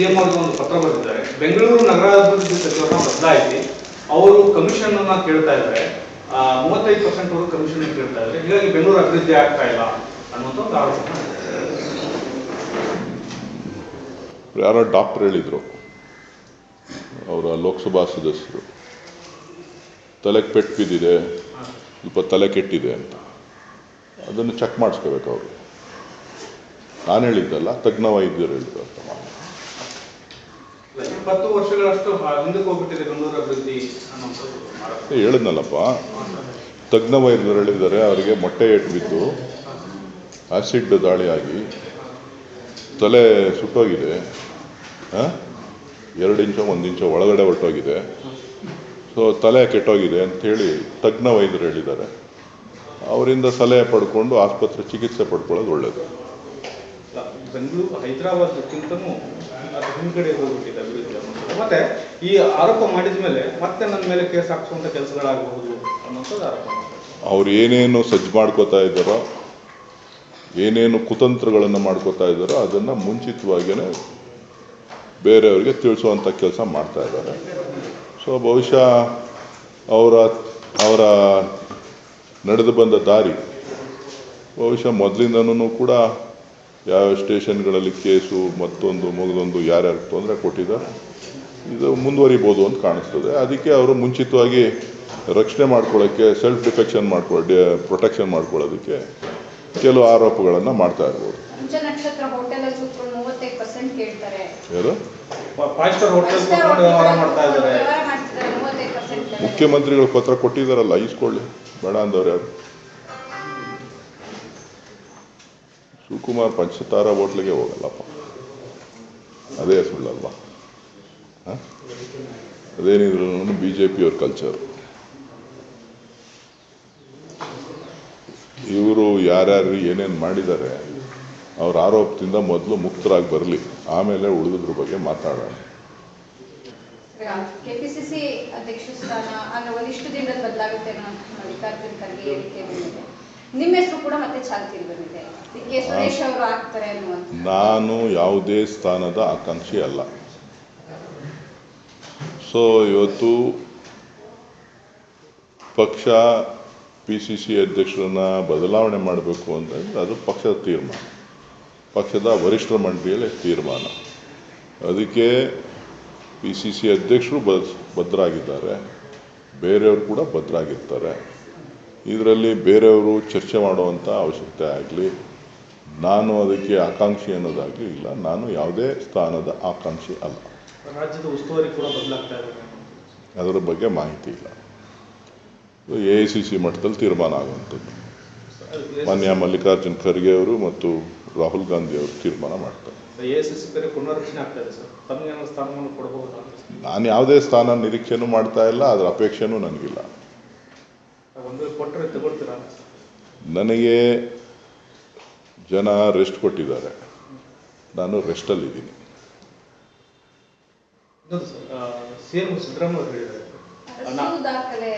CM ಅವರಿಗೆ ಒಂದು ಪತ್ರ ಬರೆದಿದ್ದಾರೆ. ಬೆಂಗಳೂರು ನಗರಾಭಿವೃದ್ಧಿ ಸಚಿವರನ್ನ ಬದಲಾಯಿಸಿ ಅವರು ಕಮಿಷನ್ ಅನ್ನ ಕೇಳ್ತಾ ಇದ್ದಾರೆ. ಮೂವತ್ತೈದು ಪರ್ಸೆಂಟ್ ಅವರು ಕಮಿಷನ್ ಕೇಳ್ತಾ ಇದ್ದಾರೆ. ಹೀಗಾಗಿ ಬೆಂಗಳೂರು ಅಭಿವೃದ್ಧಿ ಆಗ್ತಾ ಇಲ್ಲ ಅನ್ನುವಂಥ ಒಂದು ಆರೋಪ ಯಾರೋ ಡಾಕ್ಟರ್ ಹೇಳಿದ್ರು. ಅವರ ಲೋಕಸಭಾ ಸದಸ್ಯರು. ತಲೆಗೆ ಪೆಟ್ಟು ಬಿದ್ದಿದೆ. ಸ್ವಲ್ಪ ತಲೆ ಕೆಟ್ಟಿದೆ ಅಂತ. ಅದನ್ನು ಚೆಕ್ ಮಾಡಿಸ್ಕೋಬೇಕು ಅವರು. ನಾನು ಹೇಳಿದ್ದಲ್ಲ, ತಜ್ಞ ವೈದ್ಯರು ಹೇಳಿದ್ರು ಅಂತ ಇಪ್ಪತ್ತು ವರ್ಷಗಳಷ್ಟು ಹಿಂದಕ್ಕೆ ಹೋಗ್ಬಿಟ್ಟಿದೆ ಬೆಂಗಳೂರು ಅಭಿವೃದ್ಧಿ. ಹೇಳಿದ್ನಲ್ಲಪ್ಪ? ತಜ್ಞ ವೈದ್ಯರು ಹೇಳಿದ್ದಾರೆ ಅವರಿಗೆ ಮೊಟ್ಟೆ ಏಟು ಬಿದ್ದು ಆಸಿಡ್ ದಾಳಿಯಾಗಿ ತಲೆ ಸುಟ್ಟೋಗಿದೆ? ಎರಡು ಇಂಚು ಒಂದು ಇಂಚು ಒಳಗಡೆ ಹೊರಟೋಗಿದೆ. ಸೊ ತಲೆ ಕೆಟ್ಟೋಗಿದೆ ಅಂಥೇಳಿ ತಜ್ಞ ವೈದ್ಯರು ಹೇಳಿದ್ದಾರೆ. ಅವರಿಂದ ಸಲಹೆ ಪಡ್ಕೊಂಡು ಆಸ್ಪತ್ರೆ ಚಿಕಿತ್ಸೆ ಪಡ್ಕೊಳ್ಳೋದು ಒಳ್ಳೆಯದು ಬೆಂಗಳೂರು ಹೈದರಾಬಾದ್ಗಿಂತನೂ ಹೋಗ್ಬಿಟ್ಟಿದೆ ಮತ್ತೆ ಈ ಆರೋಪ ಮಾಡಿದ ಮೇಲೆ ಮತ್ತೆ ನನ್ನ ಮೇಲೆ ಕೇಸ್ ಹಾಕಿಸುವಂತ ಕೆಲಸಗಳಾಗಬಹುದು ಆರೋಪ. ಅವ್ರು ಏನೇನು ಸಜ್ಜು ಮಾಡ್ಕೋತಾ ಇದ್ದಾರೋ, ಏನೇನು ಕುತಂತ್ರಗಳನ್ನು ಮಾಡ್ಕೋತಾ ಇದ್ದಾರೋ ಅದನ್ನು ಮುಂಚಿತವಾಗಿಯೇ ಬೇರೆಯವರಿಗೆ ತಿಳಿಸುವಂಥ ಕೆಲಸ ಮಾಡ್ತಾ ಇದ್ದಾರೆ ಸೊ ಬಹುಶಃ ಅವರ ಅವರ ನಡೆದು ಬಂದ ದಾರಿ, ಬಹುಶಃ ಮೊದಲಿಂದನೂ ಕೂಡ ಯಾವ ಸ್ಟೇಷನ್ಗಳಲ್ಲಿ ಕೇಸು ಮತ್ತೊಂದು, ಮಗದೊಂದು ಯಾರ್ಯಾರು ತೊಂದರೆ ಕೊಟ್ಟಿದ್ದಾರೆ ಇದು ಮುಂದುವರಿಬೋದು ಅಂತ ಕಾಣಿಸ್ತದೆ. ಅದಕ್ಕೆ ಅವರು ಮುಂಚಿತವಾಗಿ ರಕ್ಷಣೆ ಮಾಡ್ಕೊಳ್ಳೋಕ್ಕೆ ಸೆಲ್ಫ್ ಡಿಫೆಕ್ಷನ್ ಮಾಡ್ಕೊಳ್ಳೋ ಪ್ರೊಟೆಕ್ಷನ್ ಮಾಡ್ಕೊಳ್ಳೋದಕ್ಕೆ ಕೆಲವು ಆರೋಪಗಳನ್ನು ಮಾಡ್ತಾ ಇರ್ಬೋದು. ಯಾರು? ಮುಖ್ಯಮಂತ್ರಿಗಳು ಪತ್ರ ಕೊಟ್ಟಿದ್ದಾರಲ್ಲ ಇಸ್ಕೊಳ್ಳಿ ಬೇಡ ಅಂದವ್ರು ಯಾರು? ಶಿವಕುಮಾರ್ ಪಂಚತಾರಾ ಹೋಟ್ಲಿಗೆ ಹೋಗಲ್ಲಪ್ಪ. ಅದೇ ಸುಳ್ಳಲ್ವಾ? ಅದೇನಿದ್ರು ಬಿ ಜೆ ಪಿಯವ್ರ ಕಲ್ಚರ್ ಇವರು ಯಾರ್ಯಾರು ಏನೇನು ಮಾಡಿದ್ದಾರೆ ಅವ್ರ ಆರೋಪದಿಂದ ಮೊದಲು ಮುಕ್ತರಾಗಿ ಬರಲಿ ಆಮೇಲೆ ಉಳಿದ್ರ ಬಗ್ಗೆ ಮಾತಾಡೋಣ. ಕೆಪಿಸಿಸಿ ಅಧ್ಯಕ್ಷ ಸ್ಥಾನ ಅಂದ್ರೆ ಒಂದಿಷ್ಟು ದಿನದಲ್ಲಿ ಬದಲಾಗುತ್ತೆ ಅನ್ನೋ ಮಲ್ಲಿಕಾರ್ಜುನ್ ಖರ್ಗೆ ಹೇಳಿಕೆ ಬಂದಿದೆ. ನಿಮ್ಮ ಹೆಸರು ಕೂಡ ಮತ್ತೆ ಚಾಲ್ತಿಯಲ್ಲಿ ಬಂದಿದೆ. ಡಿ ಕೆ ಸುರೇಶ್ ಅವರು ಆಗ್ತಾರೆ ಅನ್ನುವಂಥ ನಾನು ಯಾವುದೇ ಸ್ಥಾನದ ಆಕಾಂಕ್ಷಿ ಅಲ್ಲ. ಸೊ ಇವತ್ತು ಪಕ್ಷ ಪಿ ಸಿ ಸಿ ಅಧ್ಯಕ್ಷರನ್ನ ಬದಲಾವಣೆ ಮಾಡಬೇಕು ಅಂತಂದರೆ ಅದು ಪಕ್ಷದ ತೀರ್ಮಾನ. ಪಕ್ಷದ ವರಿಷ್ಠರ ಮಂಡಳಿಯಲ್ಲಿ ತೀರ್ಮಾನ. ಅದಕ್ಕೆ ಪಿ ಸಿ ಸಿ ಅಧ್ಯಕ್ಷರು ಬದ್ ಭದ್ರಾಗಿದ್ದಾರೆ. ಬೇರೆಯವರು ಕೂಡ ಭದ್ರಾಗಿರ್ತಾರೆ. ಇದರಲ್ಲಿ ಬೇರೆಯವರು ಚರ್ಚೆ ಮಾಡುವಂಥ ಅವಶ್ಯಕತೆ ಆಗಲಿ, ನಾನು ಅದಕ್ಕೆ ಆಕಾಂಕ್ಷಿ ಅನ್ನೋದಾಗಲಿ ಇಲ್ಲ. ನಾನು ಯಾವುದೇ ಸ್ಥಾನದ ಆಕಾಂಕ್ಷಿ ಅಲ್ಲ. ರಾಜ್ಯದ ಉಸ್ತುವಾರಿ ಕೂಡ ಬದಲಾಗ್ತಾ ಇದೆ ಅದರ ಬಗ್ಗೆ ಮಾಹಿತಿ ಇಲ್ಲ. ಎ ಐ ಸಿ ಸಿ ಮಟ್ಟದಲ್ಲಿ ತೀರ್ಮಾನ ಆಗುವಂಥದ್ದು. ಮಾನ್ಯ ಮಲ್ಲಿಕಾರ್ಜುನ್ ಖರ್ಗೆ ಅವರು ಮತ್ತು ರಾಹುಲ್ ಗಾಂಧಿ ಅವರು ತೀರ್ಮಾನ ಮಾಡ್ತಾರೆ. ನಾನು ಯಾವುದೇ ಸ್ಥಾನ ನಿರೀಕ್ಷೆನೂ ಮಾಡ್ತಾ ಇಲ್ಲ ಅದರ ಅಪೇಕ್ಷೆನೂ ನನಗಿಲ್ಲ. ನನಗೆ ಜನ ರೆಸ್ಟ್ ಕೊಟ್ಟಿದ್ದಾರೆ. ನಾನು ರೆಸ್ಟಲ್ಲಿದ್ದೀನಿ ಸಿ ಎಂ ಸಿದ್ದರಾಮಯ್ಯ ಅವರು ಹೇಳಿದ್ದಾರೆ. ದಾಖಲೆ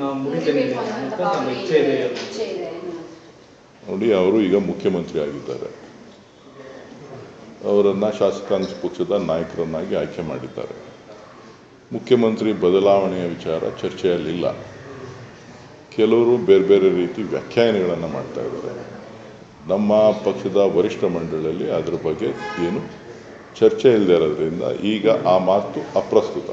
ನಾವು ಮುಗಿತೇನೆ ಅಂತ ನಮ್ಮ ಭಾವನೆ ಇಚ್ಛೆ ಇದೆ. ಇದೆ, ನೋಡಿ ಅವರು ಈಗ ಮುಖ್ಯಮಂತ್ರಿ ಆಗಿದ್ದಾರೆ. ಅವರನ್ನು ಶಾಸಕಾಂಗ ಪಕ್ಷದ ನಾಯಕರನ್ನಾಗಿ ಆಯ್ಕೆ ಮಾಡಿದ್ದಾರೆ. ಮುಖ್ಯಮಂತ್ರಿ ಬದಲಾವಣೆಯ ವಿಚಾರ ಚರ್ಚೆಯಲ್ಲಿಲ್ಲ. ಕೆಲವರು ಬೇರೆ ಬೇರೆ ರೀತಿ ವ್ಯಾಖ್ಯಾನಗಳನ್ನು ಮಾಡ್ತಾ ಇದ್ದಾರೆ. ನಮ್ಮ ಪಕ್ಷದ ವರಿಷ್ಠ ಮಂಡಳಿಯಲ್ಲಿ ಅದರ ಬಗ್ಗೆ ಏನು ಚರ್ಚೆ ಇಲ್ಲದೆ ಇರೋದ್ರಿಂದ ಈಗ ಆ ಮಾತು ಅಪ್ರಸ್ತುತ.